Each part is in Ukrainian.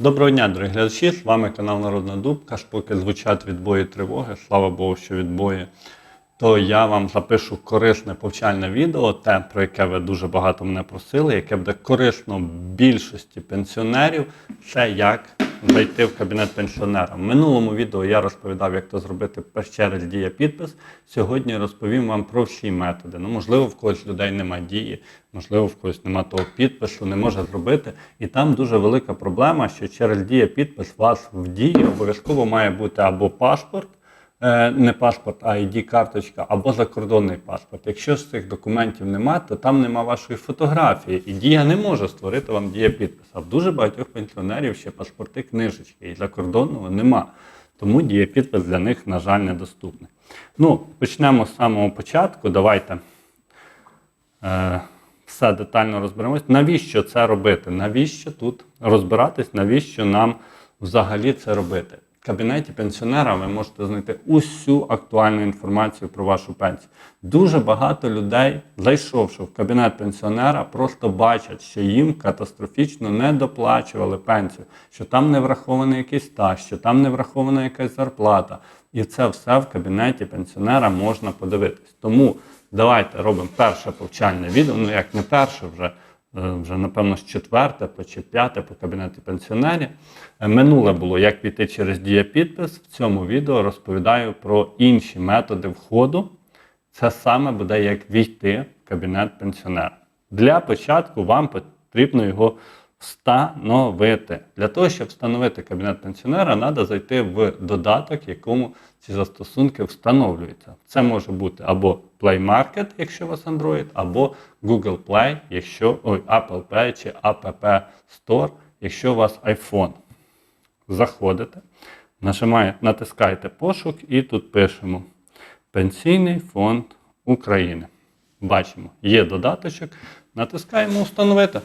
Доброго дня, дорогі глядачі! З вами канал Народна Дубка. Ж поки звучать відбої тривоги, слава Богу, що відбої, то я вам запишу корисне повчальне відео, те, про яке ви дуже багато мене просили, яке буде корисно більшості пенсіонерів. Це як зайти в кабінет пенсіонера. В минулому відео я розповідав, як то зробити через дія підпис. Сьогодні розповім вам про всі методи. Ну, можливо, в когось людей немає дії, можливо, в когось немає того підпису, не може зробити. І там дуже велика проблема, що через дія підпис у вас в дії обов'язково має бути або паспорт. Е, Не паспорт, а id карточка або закордонний паспорт. Якщо з цих документів немає, то там нема вашої фотографії. І дія не може створити вам дія підпис. А в дуже багатьох пенсіонерів ще паспорти книжечки, і закордонного нема. Тому дія підпис для них, на жаль, недоступний. Ну, почнемо з самого початку. Давайте е, все детально розберемось. Навіщо це робити? Навіщо тут розбиратись? Навіщо нам взагалі це робити? Кабінеті пенсіонера ви можете знайти усю актуальну інформацію про вашу пенсію. Дуже багато людей, зайшовши в кабінет пенсіонера, просто бачать, що їм катастрофічно не доплачували пенсію, що там не врахований якийсь стаж, що там не врахована якась зарплата. І це все в кабінеті пенсіонера можна подивитись. Тому давайте робимо перше повчальне відео. Ну як не перше вже. Е, вже, напевно, з четверте чи п'яте по кабінеті пенсіонерів. Е, Минуле було, як піти через дієпідпис. В цьому відео розповідаю про інші методи входу. Це саме буде як війти в кабінет пенсіонера. Для початку вам потрібно його встановити. Для того, щоб встановити кабінет пенсіонера, треба зайти в додаток, якому ці застосунки встановлюються. Це може бути або Play Market, якщо у вас Android, або Google Play, якщо ой, Apple Play чи App Store, якщо у вас iPhone. Заходите, натискаєте пошук і тут пишемо Пенсійний фонд України. Бачимо, є додаточок, натискаємо Встановити.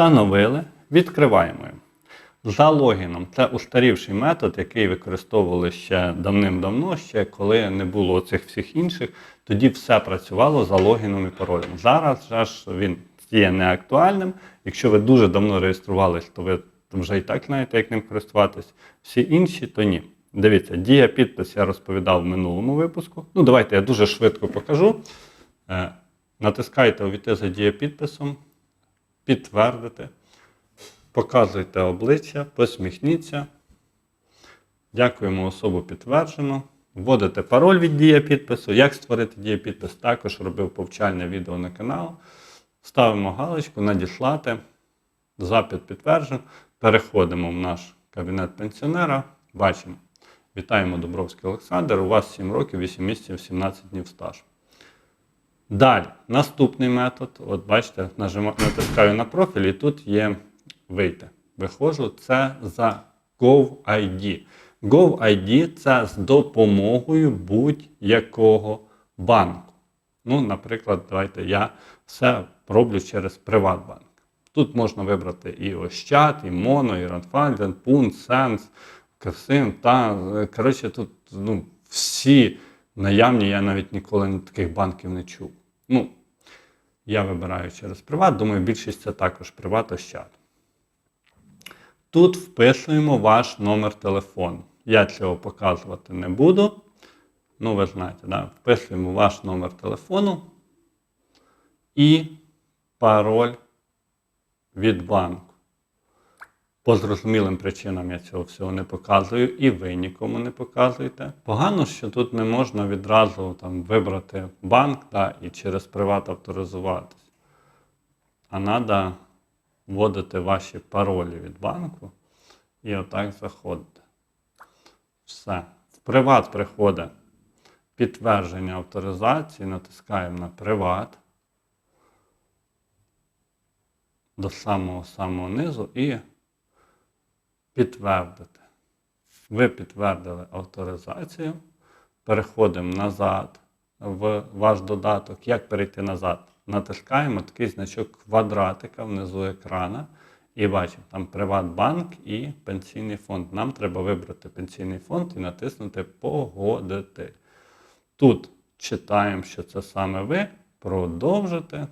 Встановили, відкриваємо. його. За логіном це устарівший метод, який використовували ще давним-давно, ще коли не було цих всіх інших. Тоді все працювало за логіном і паролем. Зараз же ж він є неактуальним. Якщо ви дуже давно реєструвались, то ви вже і так знаєте, як ним користуватись. Всі інші, то ні. Дивіться, дія підпис я розповідав в минулому випуску. Ну, давайте я дуже швидко покажу. Е, Натискайте увійти за дія підписом, підтвердити. Показуйте обличчя, посміхніться. Дякуємо особу підтверджено. Вводите пароль від дія підпису. Як створити дія підпис, також робив повчальне відео на канал. Ставимо галочку, надіслати. Запит підтверджено. Переходимо в наш кабінет пенсіонера. Бачимо. Вітаємо Добровський Олександр. У вас 7 років, 8 місяців, 17 днів стаж. Далі, наступний метод. От бачите, нажимаю, натискаю на профіль, і тут є вийти. Виходжу, це за GovID. GovID це з допомогою будь-якого банку. Ну, наприклад, давайте я все роблю через Приватбанк. Тут можна вибрати і Ощад, і Моно, і Ранфальден, Пункт, Сенс, Касим, та коротше, тут ну, всі наявні, я навіть ніколи таких банків не чув. Ну, я вибираю через Приват, думаю, більшість це також Приват Ощад. Тут вписуємо ваш номер телефону. Я цього показувати не буду. Ну, ви знаєте, да? вписуємо ваш номер телефону і пароль від банку. По зрозумілим причинам я цього всього не показую, і ви нікому не показуєте. Погано, що тут не можна відразу там, вибрати банк да, і через приват авторизуватись. А треба вводити ваші паролі від банку і отак заходите. Все. В приват приходить підтвердження авторизації, натискаємо на приват до самого-самого низу і підтвердити. Ви підтвердили авторизацію. Переходимо назад в ваш додаток. Як перейти назад? Натискаємо такий значок квадратика внизу екрана. І бачимо, там Приватбанк і пенсійний фонд. Нам треба вибрати пенсійний фонд і натиснути Погодити. Тут читаємо, що це саме ви. Продовжити.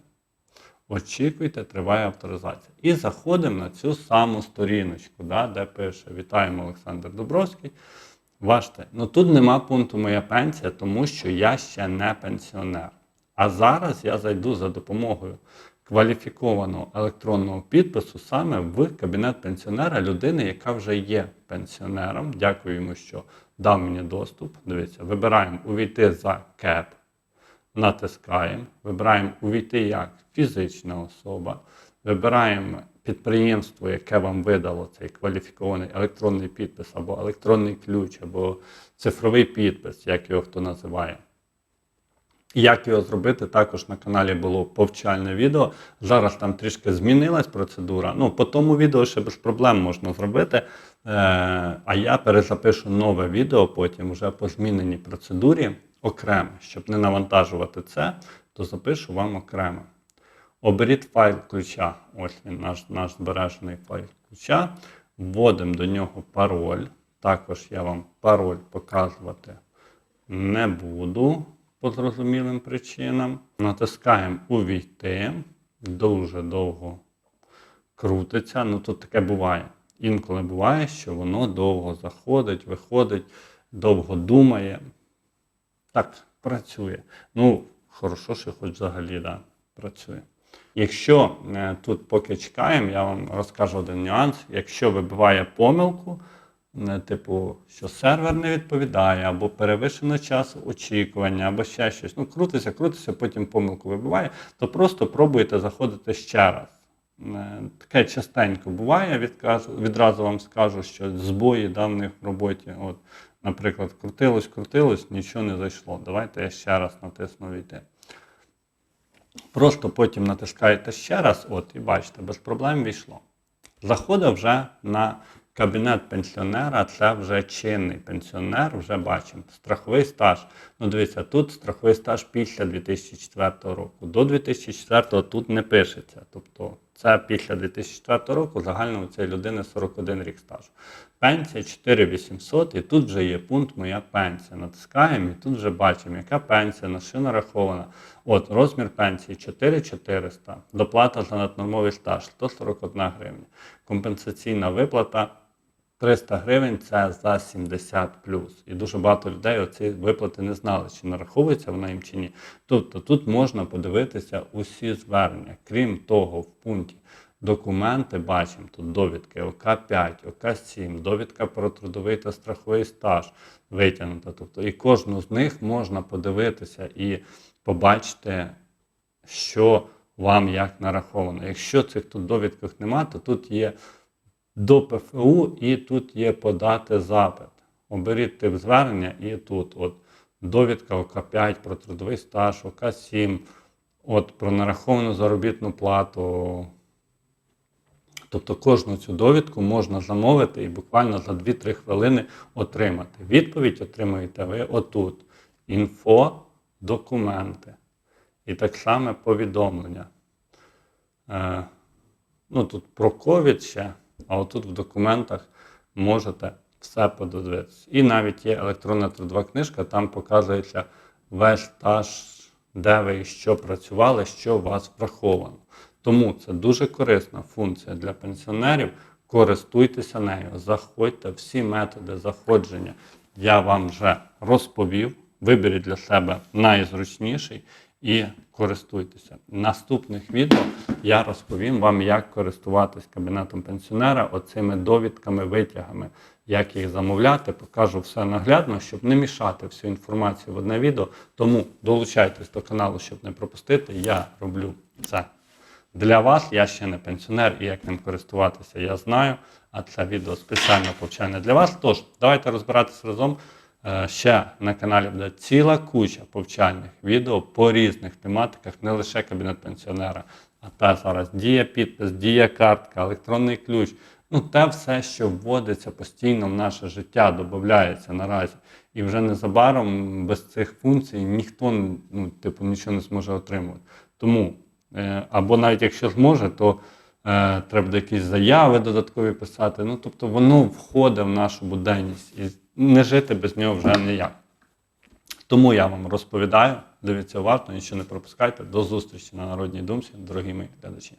Очікуйте, триває авторизація. І заходимо на цю саму сторіночку, да, де пише Вітаємо Олександр Дубровський. Бачите, ну тут нема пункту моя пенсія, тому що я ще не пенсіонер. А зараз я зайду за допомогою кваліфікованого електронного підпису саме в кабінет пенсіонера людини, яка вже є пенсіонером. Дякую йому, що дав мені доступ. Дивіться, вибираємо увійти за КЕП, натискаємо, вибираємо увійти як фізична особа, вибираємо підприємство, яке вам видало цей кваліфікований електронний підпис, або електронний ключ, або цифровий підпис, як його хто називає. Як його зробити, також на каналі було повчальне відео. Зараз там трішки змінилась процедура. Ну, по тому відео ще без проблем можна зробити. Е, а я перезапишу нове відео потім вже по зміненій процедурі окремо, щоб не навантажувати це, то запишу вам окремо. Оберіть файл ключа. Ось він, наш, наш збережений файл ключа. Вводимо до нього пароль. Також я вам пароль показувати не буду по зрозумілим причинам. Натискаємо Увійти. Дуже довго крутиться. Ну тут таке буває. Інколи буває, що воно довго заходить, виходить, довго думає. Так, працює. Ну, хорошо, що хоч взагалі да, працює. Якщо е, тут поки чекаємо, я вам розкажу один нюанс. Якщо вибиває помилку, е, типу, що сервер не відповідає, або перевищено час очікування, або ще щось. Ну, крутиться, крутиться, потім помилку вибиває, то просто пробуйте заходити ще раз. Е, Таке частенько буває, відкажу, відразу вам скажу, що збої да, в них в роботі. От, наприклад, крутилось, крутилось, нічого не зайшло. Давайте я ще раз натисну війти. Просто потім натискаєте ще раз, от, і бачите, без проблем війшло. Заходить вже на кабінет пенсіонера, це вже чинний пенсіонер, вже бачимо. Страховий стаж. Ну, дивіться, тут страховий стаж після 2004 року. До 2004 тут не пишеться. Тобто це після 2004 року загально у цієї людини 41 рік стажу. Пенсія 4800, і тут вже є пункт Моя пенсія. Натискаємо і тут вже бачимо, яка пенсія, на що нарахована. От розмір пенсії 4400, доплата за наднормовий стаж 141 гривня. Компенсаційна виплата 300 гривень це за 70 І дуже багато людей оці виплати не знали, чи нараховується вона їм чи ні. Тобто тут можна подивитися усі звернення. Крім того, в пункті документи бачимо тут довідки ОК5, ОК7, довідка про трудовий та страховий стаж витягнута. Тобто і кожну з них можна подивитися і побачити, що вам як нараховано. Якщо цих тут довідках немає, то тут є до ПФУ і тут є подати запит. Оберіть тип звернення і тут от довідка ОК5 про трудовий стаж, ОК7, от про нараховану заробітну плату. Тобто кожну цю довідку можна замовити і буквально за 2-3 хвилини отримати. Відповідь отримуєте ви отут. Інфо, документи. І так само повідомлення. Е, ну Тут про ковід ще, а отут в документах можете все подивитися. І навіть є електронна трудова книжка, там показується весь стаж, де ви і що працювали, що у вас враховано. Тому це дуже корисна функція для пенсіонерів. Користуйтеся нею, заходьте, всі методи заходження я вам вже розповів. Виберіть для себе найзручніший і користуйтеся. В наступних відео я розповім вам, як користуватись кабінетом пенсіонера, оцими довідками, витягами, як їх замовляти. Покажу все наглядно, щоб не мішати всю інформацію в одне відео. Тому долучайтесь до каналу, щоб не пропустити. Я роблю це. Для вас я ще не пенсіонер і як ним користуватися, я знаю. А це відео спеціально повчальне для вас. Тож, давайте розбиратися разом. Е, Ще на каналі буде ціла куча повчальних відео по різних тематиках, не лише кабінет пенсіонера, а та зараз дія підпис, дія картка, електронний ключ. Ну, те все, що вводиться постійно в наше життя, додається наразі. І вже незабаром без цих функцій ніхто ну, типу, нічого не зможе отримувати. Тому Е, або навіть якщо зможе, то треба буде якісь заяви додаткові писати. Ну, тобто воно входить в нашу буденність і не жити без нього вже ніяк. Тому я вам розповідаю. Дивіться уважно, нічого не пропускайте. До зустрічі на Народній думці, дорогі мої глядачі.